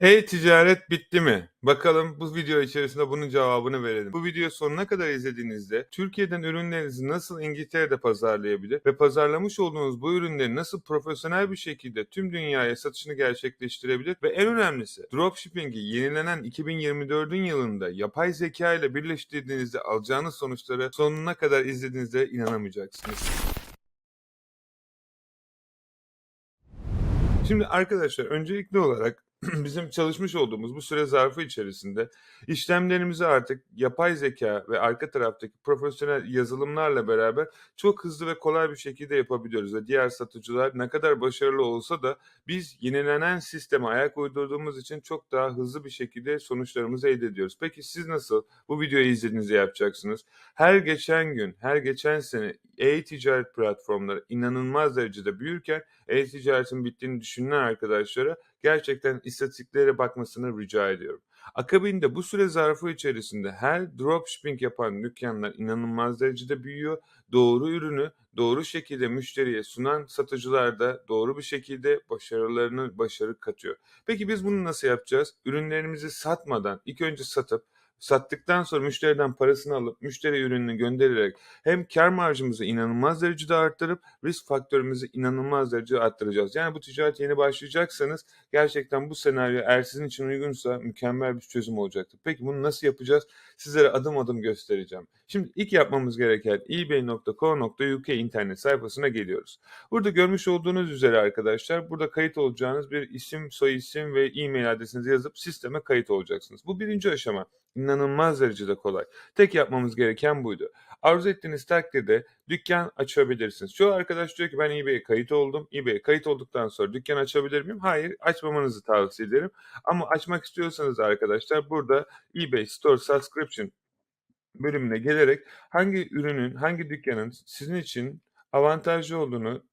E-ticaret bitti mi? Bakalım bu video içerisinde bunun cevabını verelim. Bu videoyu sonuna kadar izlediğinizde Türkiye'den ürünlerinizi nasıl İngiltere'de pazarlayabilir ve pazarlamış olduğunuz bu ürünleri nasıl profesyonel bir şekilde tüm dünyaya satışını gerçekleştirebilir ve en önemlisi dropshipping'i yenilenen 2024'ün yılında yapay zeka ile birleştirdiğinizde alacağınız sonuçları sonuna kadar izlediğinizde inanamayacaksınız. Şimdi arkadaşlar öncelikli olarak bizim çalışmış olduğumuz bu süre zarfı içerisinde işlemlerimizi artık yapay zeka ve arka taraftaki profesyonel yazılımlarla beraber çok hızlı ve kolay bir şekilde yapabiliyoruz ve diğer satıcılar ne kadar başarılı olsa da biz yenilenen sisteme ayak uydurduğumuz için çok daha hızlı bir şekilde sonuçlarımızı elde ediyoruz. Peki siz nasıl bu videoyu izlediğinizde yapacaksınız? Her geçen gün, her geçen sene e-ticaret platformları inanılmaz derecede büyürken e-ticaretin bittiğini düşünen arkadaşlara gerçekten istatistiklere bakmasını rica ediyorum. Akabinde bu süre zarfı içerisinde her dropshipping yapan dükkanlar inanılmaz derecede büyüyor. Doğru ürünü doğru şekilde müşteriye sunan satıcılar da doğru bir şekilde başarılarını başarı katıyor. Peki biz bunu nasıl yapacağız? Ürünlerimizi satmadan ilk önce satıp sattıktan sonra müşteriden parasını alıp müşteri ürününü göndererek hem kar marjımızı inanılmaz derecede arttırıp risk faktörümüzü inanılmaz derecede arttıracağız. Yani bu ticaret yeni başlayacaksanız gerçekten bu senaryo eğer sizin için uygunsa mükemmel bir çözüm olacaktır. Peki bunu nasıl yapacağız? Sizlere adım adım göstereceğim. Şimdi ilk yapmamız gereken ebay.co.uk internet sayfasına geliyoruz. Burada görmüş olduğunuz üzere arkadaşlar burada kayıt olacağınız bir isim, soy isim ve e-mail adresinizi yazıp sisteme kayıt olacaksınız. Bu birinci aşama. İnanılmaz derecede kolay. Tek yapmamız gereken buydu. Arzu ettiğiniz takdirde dükkan açabilirsiniz. Çoğu arkadaş diyor ki ben eBay'e kayıt oldum. eBay'e kayıt olduktan sonra dükkan açabilir miyim? Hayır, açmamanızı tavsiye ederim. Ama açmak istiyorsanız arkadaşlar burada eBay Store Subscription bölümüne gelerek hangi ürünün, hangi dükkanın sizin için avantajlı olduğunu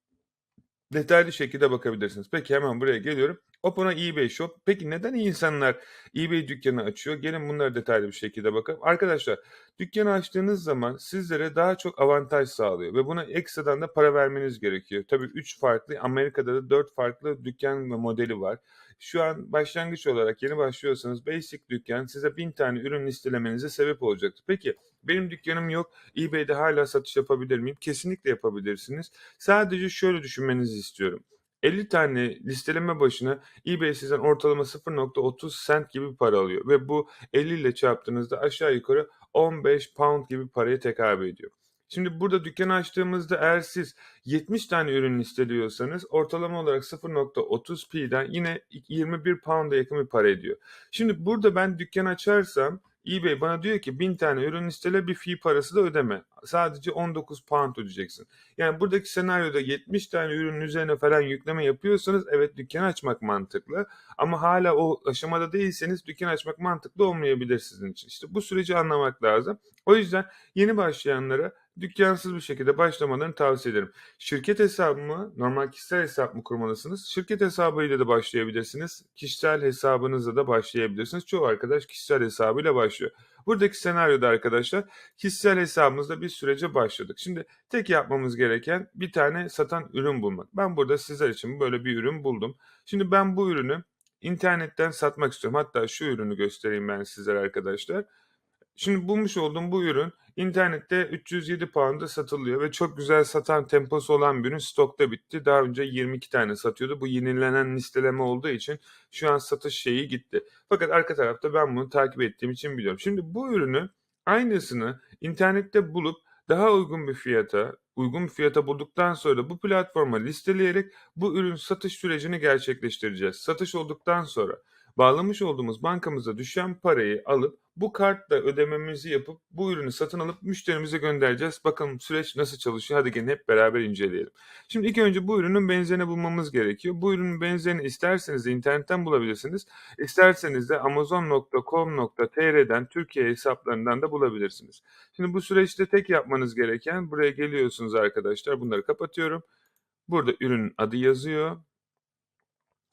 detaylı şekilde bakabilirsiniz. Peki hemen buraya geliyorum. Open eBay Shop. Peki neden insanlar eBay dükkanı açıyor? Gelin bunları detaylı bir şekilde bakalım. Arkadaşlar dükkanı açtığınız zaman sizlere daha çok avantaj sağlıyor ve buna ekstradan da para vermeniz gerekiyor. Tabii 3 farklı Amerika'da da 4 farklı dükkan modeli var. Şu an başlangıç olarak yeni başlıyorsanız Basic dükkan size 1000 tane ürün listelemenize sebep olacaktır. Peki benim dükkanım yok. eBay'de hala satış yapabilir miyim? Kesinlikle yapabilirsiniz. Sadece şöyle düşünmenizi istiyorum. 50 tane listeleme başına eBay sizden ortalama 0.30 cent gibi para alıyor ve bu 50 ile çarptığınızda aşağı yukarı 15 pound gibi paraya tekabül ediyor. Şimdi burada dükkan açtığımızda eğer siz 70 tane ürün listeliyorsanız ortalama olarak 0.30 P'den yine 21 pound'a yakın bir para ediyor. Şimdi burada ben dükkan açarsam eBay bana diyor ki 1000 tane ürün listele bir fee parası da ödeme. Sadece 19 pound ödeyeceksin. Yani buradaki senaryoda 70 tane ürünün üzerine falan yükleme yapıyorsanız evet dükkan açmak mantıklı. Ama hala o aşamada değilseniz dükkan açmak mantıklı olmayabilir sizin için. İşte bu süreci anlamak lazım. O yüzden yeni başlayanlara dükkansız bir şekilde başlamalarını tavsiye ederim. Şirket hesabı mı, normal kişisel hesap mı kurmalısınız? Şirket hesabıyla da başlayabilirsiniz. Kişisel hesabınızla da başlayabilirsiniz. Çoğu arkadaş kişisel hesabıyla başlıyor. Buradaki senaryoda arkadaşlar kişisel hesabımızda bir sürece başladık. Şimdi tek yapmamız gereken bir tane satan ürün bulmak. Ben burada sizler için böyle bir ürün buldum. Şimdi ben bu ürünü internetten satmak istiyorum. Hatta şu ürünü göstereyim ben sizlere arkadaşlar. Şimdi bulmuş olduğum bu ürün internette 307 pound'a satılıyor ve çok güzel satan temposu olan bir ürün stokta bitti. Daha önce 22 tane satıyordu. Bu yenilenen listeleme olduğu için şu an satış şeyi gitti. Fakat arka tarafta ben bunu takip ettiğim için biliyorum. Şimdi bu ürünü aynısını internette bulup daha uygun bir fiyata, uygun bir fiyata bulduktan sonra da bu platforma listeleyerek bu ürün satış sürecini gerçekleştireceğiz. Satış olduktan sonra bağlamış olduğumuz bankamıza düşen parayı alıp bu kartla ödememizi yapıp bu ürünü satın alıp müşterimize göndereceğiz. Bakalım süreç nasıl çalışıyor? Hadi gelin hep beraber inceleyelim. Şimdi ilk önce bu ürünün benzerini bulmamız gerekiyor. Bu ürünün benzerini isterseniz de internetten bulabilirsiniz. İsterseniz de amazon.com.tr'den Türkiye hesaplarından da bulabilirsiniz. Şimdi bu süreçte tek yapmanız gereken buraya geliyorsunuz arkadaşlar. Bunları kapatıyorum. Burada ürünün adı yazıyor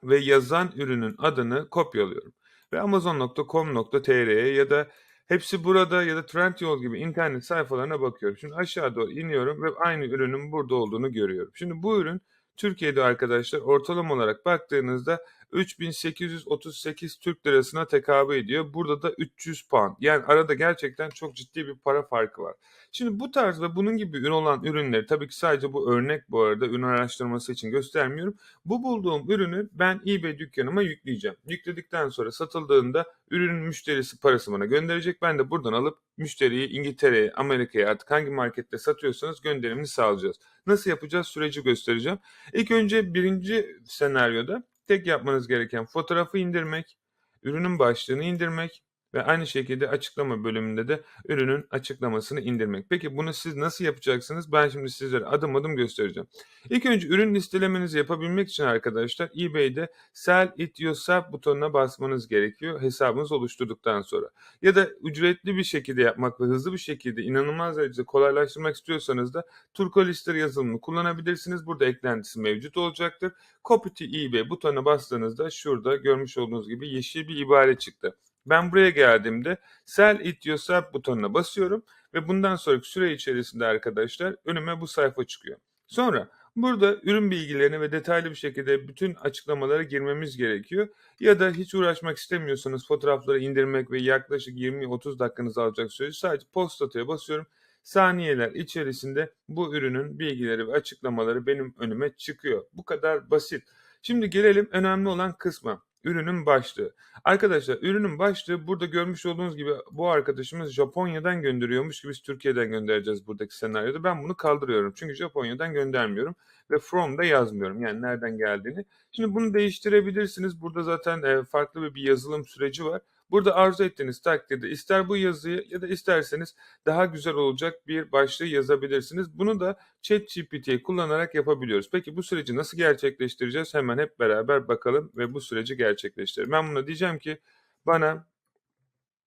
ve yazan ürünün adını kopyalıyorum. Ve amazon.com.tr'ye ya da hepsi burada ya da Trendyol gibi internet sayfalarına bakıyorum. Şimdi aşağı doğru iniyorum ve aynı ürünün burada olduğunu görüyorum. Şimdi bu ürün Türkiye'de arkadaşlar ortalama olarak baktığınızda 3.838 Türk Lirası'na tekabül ediyor. Burada da 300 pound. Yani arada gerçekten çok ciddi bir para farkı var. Şimdi bu tarz ve bunun gibi ürün olan ürünleri tabii ki sadece bu örnek bu arada ürün araştırması için göstermiyorum. Bu bulduğum ürünü ben eBay dükkanıma yükleyeceğim. Yükledikten sonra satıldığında ürünün müşterisi parası bana gönderecek. Ben de buradan alıp müşteriyi İngiltere'ye, Amerika'ya artık hangi markette satıyorsanız gönderimini sağlayacağız. Nasıl yapacağız süreci göstereceğim. İlk önce birinci senaryoda tek yapmanız gereken fotoğrafı indirmek, ürünün başlığını indirmek ve aynı şekilde açıklama bölümünde de ürünün açıklamasını indirmek. Peki bunu siz nasıl yapacaksınız? Ben şimdi sizlere adım adım göstereceğim. İlk önce ürün listelemenizi yapabilmek için arkadaşlar eBay'de Sell It Yourself butonuna basmanız gerekiyor hesabınız oluşturduktan sonra. Ya da ücretli bir şekilde yapmak ve hızlı bir şekilde inanılmaz derecede kolaylaştırmak istiyorsanız da Turkolister yazılımını kullanabilirsiniz. Burada eklentisi mevcut olacaktır. Copy to eBay butonuna bastığınızda şurada görmüş olduğunuz gibi yeşil bir ibare çıktı. Ben buraya geldiğimde Sell It Yourself butonuna basıyorum ve bundan sonraki süre içerisinde arkadaşlar önüme bu sayfa çıkıyor. Sonra burada ürün bilgilerini ve detaylı bir şekilde bütün açıklamalara girmemiz gerekiyor. Ya da hiç uğraşmak istemiyorsanız fotoğrafları indirmek ve yaklaşık 20-30 dakikanızı alacak süreci sadece post atıya basıyorum. Saniyeler içerisinde bu ürünün bilgileri ve açıklamaları benim önüme çıkıyor. Bu kadar basit. Şimdi gelelim önemli olan kısma. Ürünün başlığı. Arkadaşlar ürünün başlığı burada görmüş olduğunuz gibi bu arkadaşımız Japonya'dan gönderiyormuş gibi biz Türkiye'den göndereceğiz buradaki senaryoda. Ben bunu kaldırıyorum. Çünkü Japonya'dan göndermiyorum ve from da yazmıyorum. Yani nereden geldiğini. Şimdi bunu değiştirebilirsiniz. Burada zaten e, farklı bir, bir yazılım süreci var. Burada arzu ettiğiniz takdirde ister bu yazıyı ya da isterseniz daha güzel olacak bir başlığı yazabilirsiniz. Bunu da ChatGPT'yi kullanarak yapabiliyoruz. Peki bu süreci nasıl gerçekleştireceğiz? Hemen hep beraber bakalım ve bu süreci gerçekleştirelim. Ben buna diyeceğim ki bana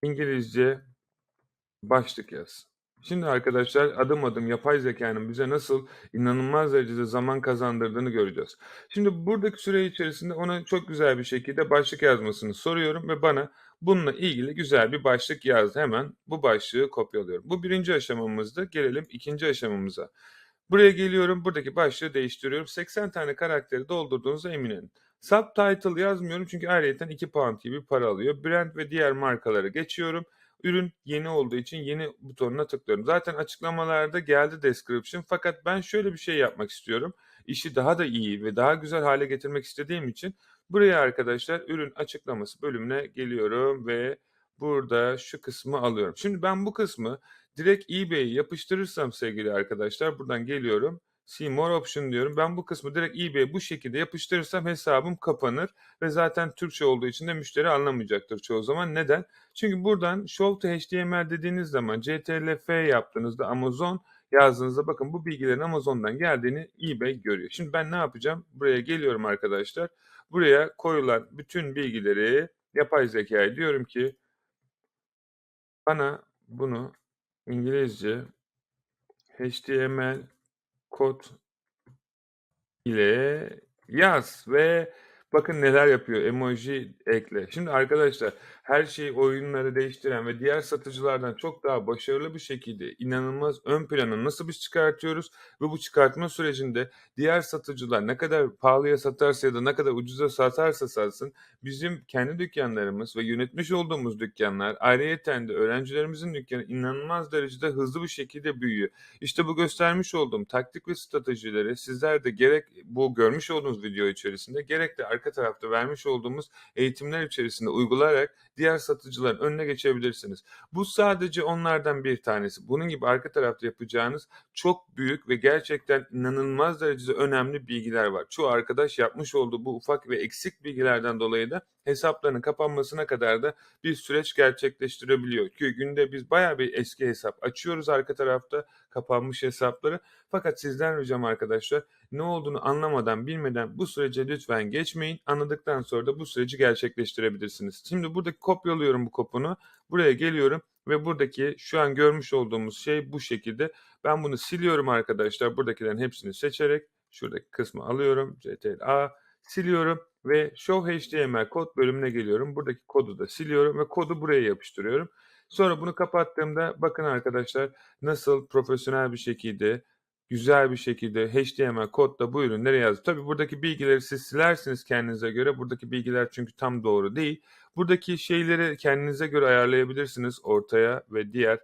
İngilizce başlık yaz. Şimdi arkadaşlar adım adım yapay zekanın bize nasıl inanılmaz derecede zaman kazandırdığını göreceğiz. Şimdi buradaki süre içerisinde ona çok güzel bir şekilde başlık yazmasını soruyorum ve bana bununla ilgili güzel bir başlık yazdı. Hemen bu başlığı kopyalıyorum. Bu birinci aşamamızda. Gelelim ikinci aşamamıza. Buraya geliyorum. Buradaki başlığı değiştiriyorum. 80 tane karakteri doldurduğunuza emin olun. Subtitle yazmıyorum çünkü ayrıyeten 2 pound gibi para alıyor. Brand ve diğer markaları geçiyorum. Ürün yeni olduğu için yeni butonuna tıklıyorum. Zaten açıklamalarda geldi description fakat ben şöyle bir şey yapmak istiyorum. İşi daha da iyi ve daha güzel hale getirmek istediğim için buraya arkadaşlar ürün açıklaması bölümüne geliyorum ve burada şu kısmı alıyorum. Şimdi ben bu kısmı direkt eBay'e yapıştırırsam sevgili arkadaşlar buradan geliyorum. See more option diyorum. Ben bu kısmı direkt eBay'e bu şekilde yapıştırırsam hesabım kapanır ve zaten Türkçe olduğu için de müşteri anlamayacaktır çoğu zaman. Neden? Çünkü buradan show to HTML dediğiniz zaman CTRL-F yaptığınızda Amazon yazdığınızda bakın bu bilgilerin Amazon'dan geldiğini eBay görüyor. Şimdi ben ne yapacağım? Buraya geliyorum arkadaşlar. Buraya koyulan bütün bilgileri yapay zekaya diyorum ki bana bunu İngilizce HTML kod ile yaz ve bakın neler yapıyor. Emoji ekle. Şimdi arkadaşlar her şeyi oyunları değiştiren ve diğer satıcılardan çok daha başarılı bir şekilde inanılmaz ön plana nasıl biz çıkartıyoruz ve bu çıkartma sürecinde diğer satıcılar ne kadar pahalıya satarsa ya da ne kadar ucuza satarsa satsın bizim kendi dükkanlarımız ve yönetmiş olduğumuz dükkanlar ayrıyeten de öğrencilerimizin dükkanı inanılmaz derecede hızlı bir şekilde büyüyor. İşte bu göstermiş olduğum taktik ve stratejileri sizler de gerek bu görmüş olduğunuz video içerisinde gerek de arka tarafta vermiş olduğumuz eğitimler içerisinde uygulayarak diğer satıcıların önüne geçebilirsiniz. Bu sadece onlardan bir tanesi. Bunun gibi arka tarafta yapacağınız çok büyük ve gerçekten inanılmaz derecede önemli bilgiler var. Çoğu arkadaş yapmış olduğu bu ufak ve eksik bilgilerden dolayı da hesaplarının kapanmasına kadar da bir süreç gerçekleştirebiliyor. Ki günde biz bayağı bir eski hesap açıyoruz arka tarafta kapanmış hesapları. Fakat sizden ricam arkadaşlar ne olduğunu anlamadan bilmeden bu sürece lütfen geçmeyin. Anladıktan sonra da bu süreci gerçekleştirebilirsiniz. Şimdi buradaki kopyalıyorum bu kopunu. Buraya geliyorum ve buradaki şu an görmüş olduğumuz şey bu şekilde. Ben bunu siliyorum arkadaşlar. Buradakilerin hepsini seçerek şuradaki kısmı alıyorum. CTRL-A siliyorum ve Show HTML kod bölümüne geliyorum. Buradaki kodu da siliyorum ve kodu buraya yapıştırıyorum. Sonra bunu kapattığımda bakın arkadaşlar nasıl profesyonel bir şekilde güzel bir şekilde HTML kodla bu ürünleri yazdım. Tabii buradaki bilgileri siz silersiniz kendinize göre. Buradaki bilgiler çünkü tam doğru değil. Buradaki şeyleri kendinize göre ayarlayabilirsiniz ortaya ve diğer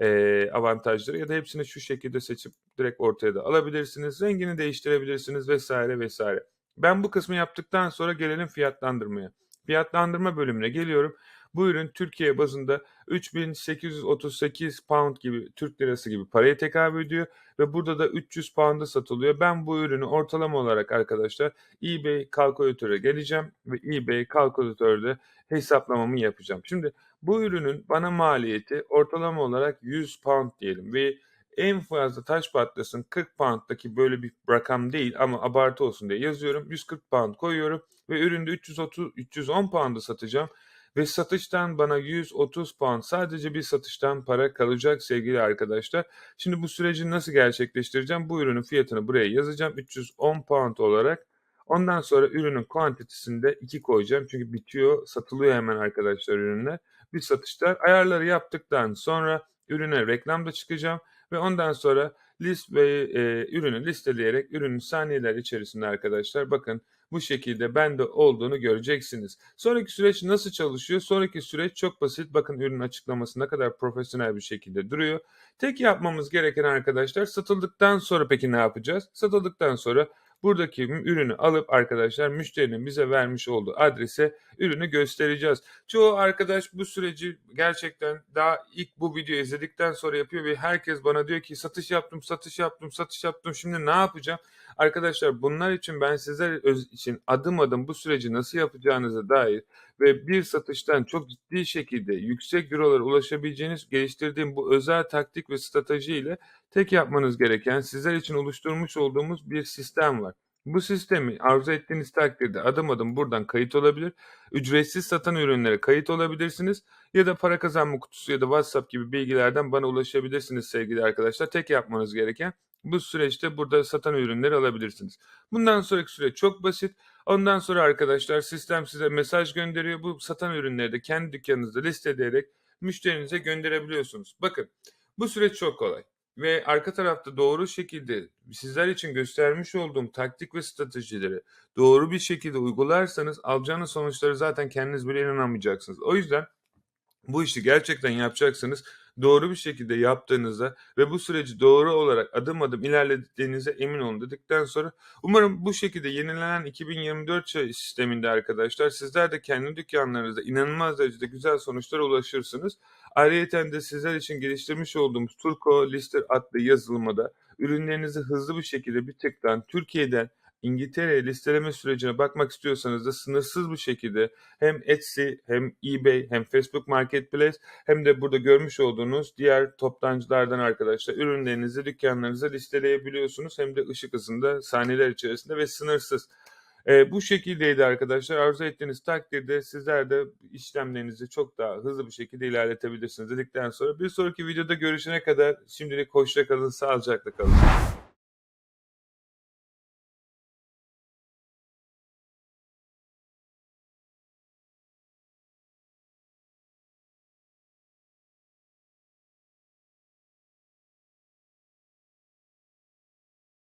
eee, avantajları ya da hepsini şu şekilde seçip direkt ortaya da alabilirsiniz. Rengini değiştirebilirsiniz vesaire vesaire. Ben bu kısmı yaptıktan sonra gelelim fiyatlandırmaya. Fiyatlandırma bölümüne geliyorum. Bu ürün Türkiye bazında 3838 pound gibi Türk lirası gibi paraya tekabül ediyor ve burada da 300 pound'a satılıyor. Ben bu ürünü ortalama olarak arkadaşlar eBay kalkülatöre geleceğim ve eBay kalkülatörde hesaplamamı yapacağım. Şimdi bu ürünün bana maliyeti ortalama olarak 100 pound diyelim ve en fazla taş patlasın 40 pound'daki böyle bir rakam değil ama abartı olsun diye yazıyorum. 140 pound koyuyorum ve üründe 330 310 pound'a satacağım ve satıştan bana 130 pound sadece bir satıştan para kalacak sevgili arkadaşlar. Şimdi bu süreci nasıl gerçekleştireceğim? Bu ürünün fiyatını buraya yazacağım 310 pound olarak. Ondan sonra ürünün kuantitesinde 2 koyacağım. Çünkü bitiyor, satılıyor hemen arkadaşlar ürünler. Bir satışlar ayarları yaptıktan sonra ürüne reklamda çıkacağım ve ondan sonra list ve e, ürünü listeleyerek ürünün saniyeler içerisinde arkadaşlar bakın bu şekilde bende olduğunu göreceksiniz. Sonraki süreç nasıl çalışıyor? Sonraki süreç çok basit. Bakın ürün açıklaması ne kadar profesyonel bir şekilde duruyor. Tek yapmamız gereken arkadaşlar satıldıktan sonra peki ne yapacağız? Satıldıktan sonra buradaki ürünü alıp arkadaşlar müşterinin bize vermiş olduğu adrese ürünü göstereceğiz. Çoğu arkadaş bu süreci gerçekten daha ilk bu videoyu izledikten sonra yapıyor ve herkes bana diyor ki satış yaptım, satış yaptım, satış yaptım. Şimdi ne yapacağım? Arkadaşlar bunlar için ben sizler için adım adım bu süreci nasıl yapacağınıza dair ve bir satıştan çok ciddi şekilde yüksek eurolara ulaşabileceğiniz geliştirdiğim bu özel taktik ve stratejiyle tek yapmanız gereken sizler için oluşturmuş olduğumuz bir sistem var. Bu sistemi arzu ettiğiniz takdirde adım adım buradan kayıt olabilir. Ücretsiz satan ürünlere kayıt olabilirsiniz ya da para kazanma kutusu ya da WhatsApp gibi bilgilerden bana ulaşabilirsiniz sevgili arkadaşlar. Tek yapmanız gereken bu süreçte burada satan ürünleri alabilirsiniz. Bundan sonraki süreç çok basit. Ondan sonra arkadaşlar sistem size mesaj gönderiyor. Bu satan ürünleri de kendi dükkanınızda listeleyerek müşterinize gönderebiliyorsunuz. Bakın bu süreç çok kolay. Ve arka tarafta doğru şekilde sizler için göstermiş olduğum taktik ve stratejileri doğru bir şekilde uygularsanız alacağınız sonuçları zaten kendiniz bile inanamayacaksınız. O yüzden bu işi gerçekten yapacaksınız. Doğru bir şekilde yaptığınızda ve bu süreci doğru olarak adım adım ilerlediğinize emin olun dedikten sonra umarım bu şekilde yenilenen 2024 çay sisteminde arkadaşlar sizler de kendi dükkanlarınızda inanılmaz derecede güzel sonuçlara ulaşırsınız. Ayrıca de sizler için geliştirmiş olduğumuz Turco Lister adlı yazılımda ürünlerinizi hızlı bir şekilde bir tıktan Türkiye'den İngiltere'ye listeleme sürecine bakmak istiyorsanız da sınırsız bir şekilde hem Etsy hem eBay hem Facebook Marketplace hem de burada görmüş olduğunuz diğer toptancılardan arkadaşlar ürünlerinizi dükkanlarınıza listeleyebiliyorsunuz. Hem de ışık hızında saniyeler içerisinde ve sınırsız. Ee, bu şekildeydi arkadaşlar. Arzu ettiğiniz takdirde sizler de işlemlerinizi çok daha hızlı bir şekilde ilerletebilirsiniz dedikten sonra bir sonraki videoda görüşene kadar şimdilik hoşça kalın, sağlıcakla kalın.